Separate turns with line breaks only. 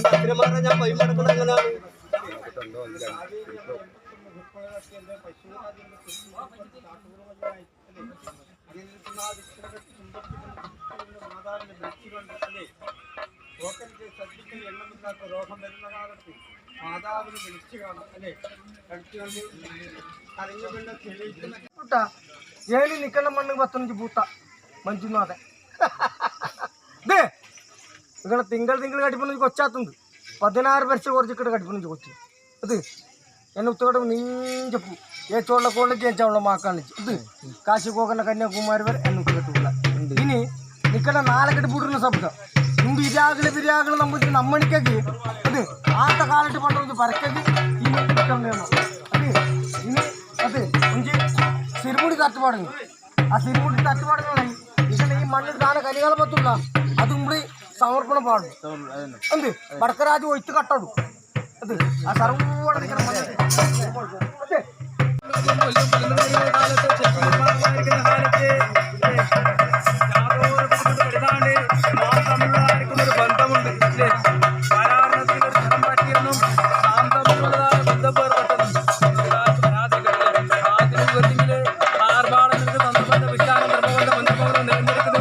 അച്ഛനെ പറഞ്ഞാൽ
ഏഴ് നിൽക്കണം മണ്ണ് പത്തഞ്ച് പൂത്ത മഞ്ജുനാഥൻ. നിങ്ങൾ തിങ്കൾ തിങ്കൾ കടിപ്പണ കൊച്ചാത്തുണ്ട്. പതിനാറ് പരസ്യ കുറച്ചിട്ട് കടിപ്പണ കൊച്ച്. അത് എന്നെ ഉത്തകടം നീഞ്ചപ്പു ഏച്ചോള്ള കോളേജ് ഏച്ചോള്ള മാക്കാണ് ഇത്. കാശികോകന കന്യാകുമാരി വരെ എന്നെ ഉത്തകട്ടുള്ള ഇനി നിക്കട നാളെ കെട്ടിപ്പൂട്ടുന്ന ശബ്ദം മുമ്പ് ഇരാകൾ വിരാകൾ നമുക്ക് നമ്മണിക്കൊക്കെ. അത് ആത്ത കാലത്ത് പണ്ടത് പരക്കത് ഇനി അത് ഇനി അത് അഞ്ച് സിരുമുടി തട്ടുപാടുന്നു. ആ സിരുമുടി തട്ടുപാടുന്നു ഈ മണ്ണിൽ താനെ കലികാലം പത്തുള്ള അതും സമർപ്പണം പാടും എന്ത്? വടക്കരാജ് ഒഴിച്ച് കട്ടടും അത് ആ സർവ
ആർഭാടങ്ങൾക്ക് തന്ത്രബന്ധ വിശാല നിർമ്മബന്ധ ബന്ധപൂർവം നിരന്തരത്തിന്